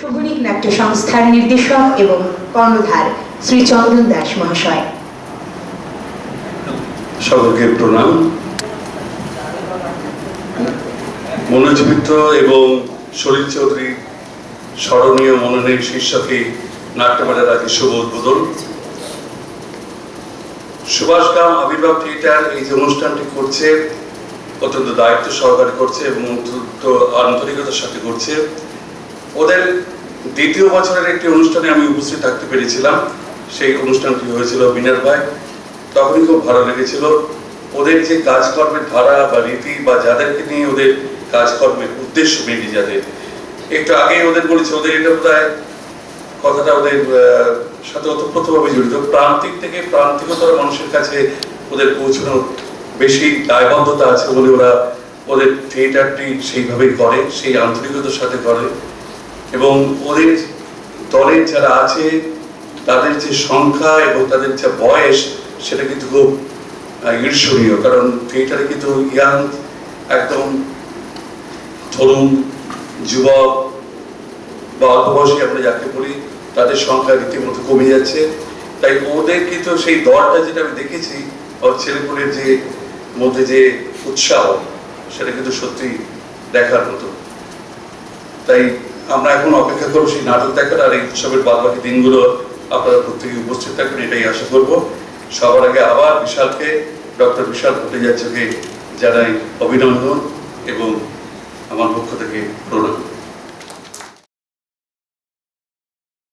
সৌগনিক নাট্য সংস্থার নির্দেশক এবং কর্ণধার শ্রী চন্দন দাস মহাশয়। প্রণাম। এবং শরীর চৌধুরী স্মরণীয় মনোনয়ন শীর্ষকে নাট্যমেলার আজকে শুভ উদ্বোধন। সুভাষগ্রাম আবির্ভাব থিয়েটার এই যে অনুষ্ঠানটি করছে, অত্যন্ত দায়িত্ব সহকারে করছে এবং অত্যন্ত আন্তরিকতার সাথে করছে। ওদের দ্বিতীয় বছরের একটি অনুষ্ঠানে আমি উপস্থিত থাকতে পেরেছিলাম। সেই অনুষ্ঠানটি হয়েছিল ভাই। তখনই খুব ভালো লেগেছিল। ওদের যে কাজকর্মের ধারা বা রীতি বা যাদেরকে নিয়ে ওদের কাজকর্মের উদ্দেশ্য মেনে যাদের, একটু আগেই ওদের বলেছে, ওদের এটা বোধহয় কথাটা ওদের সাথে ওতপ্রোতভাবে জড়িত। প্রান্তিক থেকে প্রান্তিকতর মানুষের কাছে ওদের পৌঁছানোর বেশি দায়বদ্ধতা আছে বলে ওরা ওদের থিয়েটারটি সেইভাবেই করে সেই আন্তরিকতার সাথে করে এবং ওদের দলের যারা আছে, তাদের যে সংখ্যা এবং তাদের যে বয়স, সেটা কিন্তু খুব ঈর্ষণীয়। কারণ থিয়েটারে কিন্তু ইয়াং, একদম তরুণ, যুবক বা অল্প বয়সী আমরা যাকে বলি তাদের সংখ্যা রীতিমতো কমে যাচ্ছে। তাই ওদের কিন্তু সেই দলটা যেটা আমি দেখেছি, ওর ছেলেপুলের যে মধ্যে যে উৎসাহ, সেটা কিন্তু সত্যি দেখার মতো। তাই আমরা এখন অপেক্ষা করব সেই নাটক দেখার আর এই উৎসবের বাদ বাকি দিনগুলো আপনারা প্রত্যেকে উপস্থিত থাকবেন, এটাই আশা করব। সবার আগে আবার বিশালকে, ডক্টর বিশাল ভট্টাচার্যকে জানাই অভিনন্দন এবং আমার পক্ষ থেকে প্রণাম।